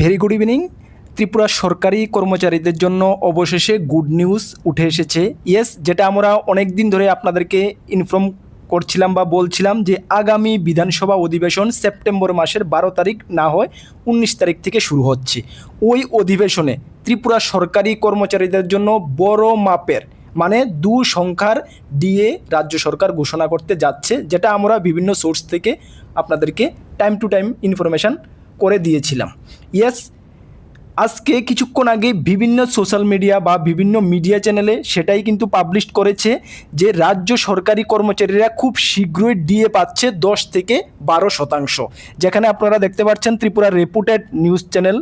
Very good evening Tripura সরকারি কর্মচারীদের জন্য অবশেষে গুড নিউজ উঠে এসেছে। ইয়েস যেটা আমরা অনেক দিন ধরে আপনাদেরকে ইনফর্ম করছিলাম বা বলছিলাম যে আগামী বিধানসভা অধিবেশন সেপ্টেম্বর মাসের বারো তারিখ না হয় উনিশ তারিখ থেকে শুরু হচ্ছে। ওই অধিবেশনে ত্রিপুরা সরকারি কর্মচারীদের জন্য বড় মাপের মানে দু সংখ্যার ডিএ রাজ্য সরকার ঘোষণা করতে যাচ্ছে, যেটা আমরা বিভিন্ন সোর্স থেকে আপনাদেরকে টাইম টু টাইম ইনফরমেশান করে দিয়েছিলাম। ইয়েস আজকে কিছুক্ষণ আগে বিভিন্ন সোশ্যাল মিডিয়া বা বিভিন্ন মিডিয়া চ্যানেলে সেটাই কিন্তু পাবলিশ করেছে যে রাজ্য সরকারি কর্মচারীরা খুব শীঘ্রই ডিএ পাচ্ছে দশ থেকে বারো শতাংশ। যেখানে আপনারা দেখতে পাচ্ছেন Tripura reputed news channel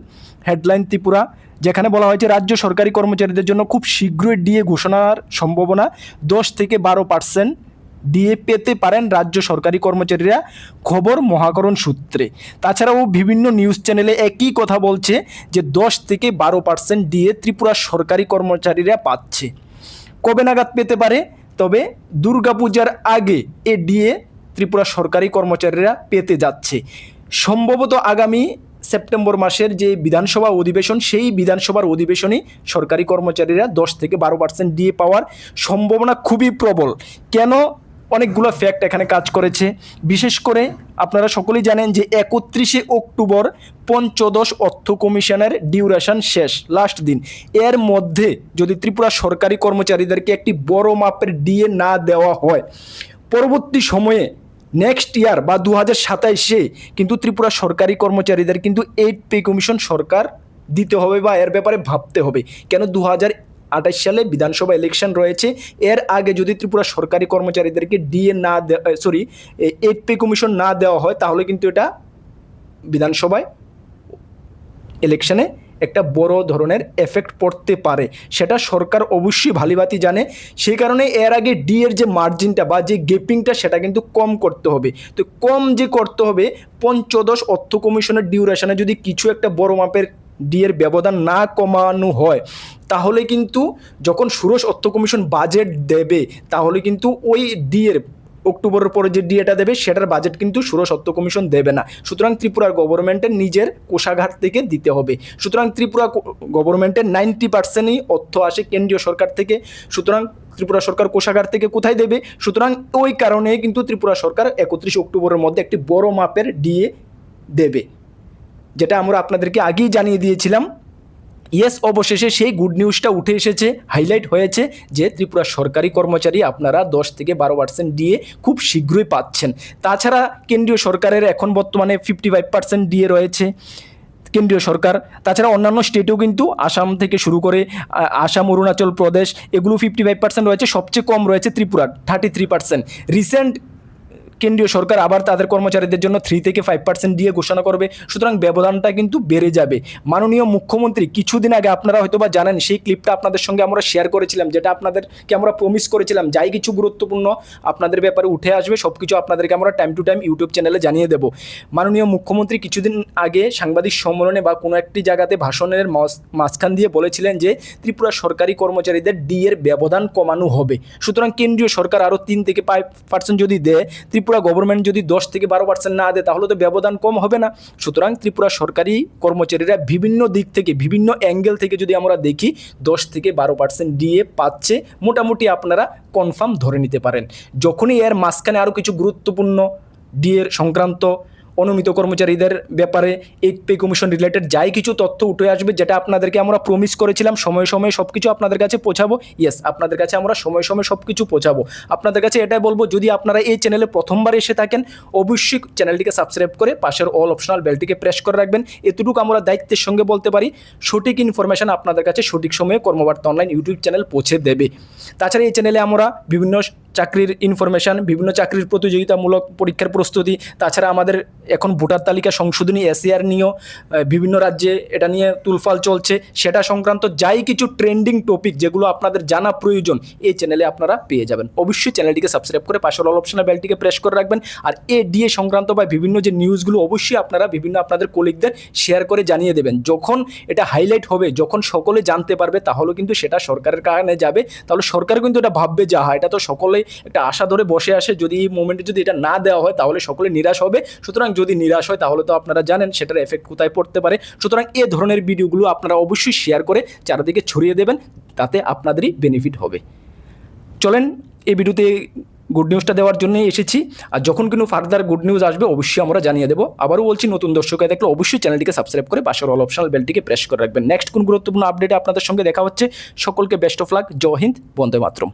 headline Tripura, যেখানে বলা হয়েছে রাজ্য সরকারি কর্মচারীদের জন্য খুব শীঘ্রই ডিএ ঘোষণার সম্ভাবনা দশ থেকে বারো পার্সেন্ট ডিএ পেতে পারেন রাজ্য সরকারি কর্মচারীরা খবর মহাকরণ সূত্রে। তাছাড়াও বিভিন্ন নিউজ চ্যানেলে একই কথা বলছে যে দশ থেকে বারো পার্সেন্ট ডিএ ত্রিপুরা সরকারি কর্মচারীরা পাচ্ছে। কবে নাগাদ পেতে পারে? তবে দুর্গাপূজার আগে এ ডিএ ত্রিপুরা সরকারি কর্মচারীরা পেতে যাচ্ছে। সম্ভবত আগামী সেপ্টেম্বর মাসের যে বিধানসভা অধিবেশন, সেই বিধানসভার অধিবেশনে সরকারি কর্মচারীরা দশ থেকে বারো পার্সেন্ট ডিএ পাওয়ার সম্ভাবনা খুবই প্রবল। কেন অনেকগুলো ফ্যাক্ট এখানে কাজ করেছে। বিশেষ করে আপনারা সকলেই জানেন যে একত্রিশে অক্টোবর পঞ্চদশ অর্থ কমিশনের ডিউরেশন শেষ লাস্ট দিন। এর মধ্যে যদি ত্রিপুরা সরকারি কর্মচারীদেরকে একটি বড় মাপের ডিএ না দেওয়া হয়, পরবর্তী সময়ে নেক্সট ইয়ার বা দু হাজার সাতাইশে কিন্তু ত্রিপুরা সরকারি কর্মচারীদের কিন্তু এইট পে কমিশন সরকার দিতে হবে বা এর ব্যাপারে ভাবতে হবে। কেন দু হাজার আঠাশ সালে বিধানসভা ইলেকশন রয়েছে। এর আগে যদি ত্রিপুরা সরকারি কর্মচারীদেরকে ডিএ না সরি এইট পে কমিশন না দেওয়া হয়, তাহলে কিন্তু এটা বিধানসভায় ইলেকশনে একটা বড় ধরনের এফেক্ট পড়তে পারে। সেটা সরকার অবশ্যই ভালিবাতি জানে। সেই কারণে এর আগে ডি এর যে মার্জিনটা বা যে গেপিংটা সেটা কিন্তু কম করতে হবে। তো কম যে করতে হবে, পঞ্চদশ অর্থ কমিশনের ডিউরেশনে যদি কিছু একটা বড় মাপের ডিএর ব্যবধান না কমানো হয়, তাহলে কিন্তু যখন সুরস অর্থ কমিশন বাজেট দেবে, তাহলে কিন্তু ওই ডিএর অক্টোবরের পরে যে ডিএটা দেবে, সেটার বাজেট কিন্তু সুরস অর্থ কমিশন দেবে না। সুতরাং ত্রিপুরার গভর্নমেন্টের নিজের কোষাঘাট থেকে দিতে হবে। সুতরাং ত্রিপুরা গভর্নমেন্টের নাইনটি পার্সেন্টই অর্থ আসে কেন্দ্রীয় সরকার থেকে। সুতরাং ত্রিপুরা সরকার কোষাগার থেকে কোথায় দেবে? সুতরাং ওই কারণে কিন্তু ত্রিপুরা সরকার একত্রিশ অক্টোবরের মধ্যে একটি বড় মাপের ডিএ দেবে। যেটা আমরা আপনাদেরকে আগেই জানিয়ে দিয়েছিলাম ইয়েস অবশেষে সেই গুড নিউজটা উঠে এসেছে হাইলাইট হয়েছে যে ত্রিপুরা সরকারি কর্মচারী আপনারা দশ থেকে বারো পার্সেন্ট দিয়ে খুব শীঘ্রই পাচ্ছেন। তাছাড়া কেন্দ্রীয় সরকারের এখন বর্তমানে ফিফটি ফাইভ পার্সেন্ট দিয়ে রয়েছে কেন্দ্রীয় সরকার। তাছাড়া অন্যান্য স্টেটেও কিন্তু আসাম থেকে শুরু করে আসাম, অরুণাচল প্রদেশ, এগুলো ফিফটি ফাইভ পার্সেন্ট রয়েছে, সবচেয়ে কম রয়েছে Tripura thirty three percent recent কেন্দ্রীয় সরকার আবার তাদের কর্মচারীদের জন্য থ্রি থেকে ফাইভ পার্সেন্ট দিয়ে ঘোষণা করবে। সুতরাং ব্যবধানটা কিন্তু বেড়ে যাবে। মাননীয় মুখ্যমন্ত্রী, কিছুদিন আগে আপনারা হয়তো বা জানেন, সেই ক্লিপটা আপনাদের সঙ্গে আমরা শেয়ার করেছিলাম, যেটা আপনাদেরকে আমরা প্রমিস করেছিলাম, যাই কিছু গুরুত্বপূর্ণ আপনাদের ব্যাপারে উঠে আসবে সব কিছু আপনাদেরকে আমরা টাইম টু টাইম ইউটিউব চ্যানেলে জানিয়ে দেবো। মাননীয় মুখ্যমন্ত্রী কিছুদিন আগে সাংবাদিক সম্মেলনে বা কোনো একটি জায়গাতে ভাষণের মাঝখান দিয়ে বলেছিলেন যে, ত্রিপুরা সরকারি কর্মচারীদের ডি এর ব্যবধান কমানো হবে। সুতরাং কেন্দ্রীয় সরকার আরও তিন থেকে ফাইভ পার্সেন্ট যদি দেয়, ত্রিপুরা ত্রিপুরা গভর্নমেন্ট যদি দশ থেকে বারো পার্সেন্ট না দেয়, তাহলে তো ব্যবধান কম হবে না। সুতরাং ত্রিপুরা সরকারি কর্মচারীরা বিভিন্ন দিক থেকে, বিভিন্ন অ্যাঙ্গেল থেকে যদি আমরা দেখি, দশ থেকে বারো পার্সেন্ট ডিএ পাচ্ছে, মোটামুটি আপনারা কনফার্ম ধরে নিতে পারেন। যখনই এর মাঝখানে আরও কিছু গুরুত্বপূর্ণ ডিএর সংক্রান্ত অনুমিত কর্মচারীদের ব্যাপারে এক পে কমিশন রিলেটেড যাই কিছু তথ্য উঠে আসবে, যেটা আপনাদেরকে আমরা প্রমিস করেছিলাম, সময় সময়ে সব কিছু আপনাদের কাছে পৌঁছাবো। ইয়েস আপনাদের কাছে আমরা সময় সময় সব কিছু পৌঁছাবো। আপনাদের কাছে এটাই বলব, যদি আপনারা এই চ্যানেলে প্রথমবার এসে থাকেন, অবশ্যই চ্যানেলটিকে সাবস্ক্রাইব করে পাশের অল অপশনাল বেলটিকে প্রেস করে রাখবেন। এতটুকু আমরা দায়িত্বের সঙ্গে বলতে পারি, সঠিক ইনফরমেশান আপনাদের কাছে সঠিক সময়ে কর্মবার্তা অনলাইন ইউটিউব চ্যানেল পৌঁছে দেবে। তাছাড়া এই চ্যানেলে আমরা বিভিন্ন চাকরির ইনফরমেশান বিভিন্ন চাকরির প্রতিযোগিতামূলক পরীক্ষার প্রস্তুতি, তাছাড়া আমাদের এখন ভোটার তালিকা সংশোধনী এসিআর নিয়েও বিভিন্ন রাজ্যে এটা নিয়ে তুলফাল চলছে। সেটা সংক্রান্ত যাই কিছু ট্রেন্ডিং টপিক যেগুলো আপনাদের জানা প্রয়োজন, এই চ্যানেলে আপনারা পেয়ে যাবেন। অবশ্যই চ্যানেলটিকে সাবস্ক্রাইব করে পাশের অল অপশনে বেলটিকে প্রেস করে রাখবেন। আর এ ডিএ সংক্রান্ত বা বিভিন্ন যে নিউজগুলো অবশ্যই আপনারা বিভিন্ন আপনাদের কলিগদের শেয়ার করে জানিয়ে দেবেন। যখন এটা হাইলাইট হবে, যখন সকলে জানতে পারবে, তাহলে কিন্তু সেটা সরকারের কারণে যাবে। তাহলে সরকার কিন্তু এটা ভাববে যা এটা তো সকলেই সকলে একটা আশা ধরে বসে আসে যদি এই মোমেন্টে যদি এটা না দেওয়া হয়, তাহলে সকলে নিরাশ হবে। সুতরাং যদি নিরাশ হয়, তাহলে তো আপনারা জানেন সেটার এফেক্ট কোথায় পড়তে পারে। সুতরাং এ ধরনের ভিডিওগুলো আপনারা অবশ্যই শেয়ার করে চারিদিকে ছড়িয়ে দেবেন, তাতে আপনাদেরই বেনিফিট হবে। চলেন, এই ভিডিওতে গুড নিউজটা দেওয়ার জন্যই এসেছি। আর যখন কোনো ফার্দার গুড নিউজ আসবে, অবশ্যই আমরা জানিয়ে দেবো। আবারও বলছি, নতুন দর্শক দেখলে অবশ্যই চ্যানেলটিকে সাবস্ক্রাইব করে পাশের অল অপশনাল বেলটিকে প্রেস করে রাখবেন। নেক্সট কোন গুরুত্বপূর্ণ আপডেটে আপনাদের সঙ্গে দেখা হচ্ছে। সকলকে best of luck Jai Hind, Vande Mataram.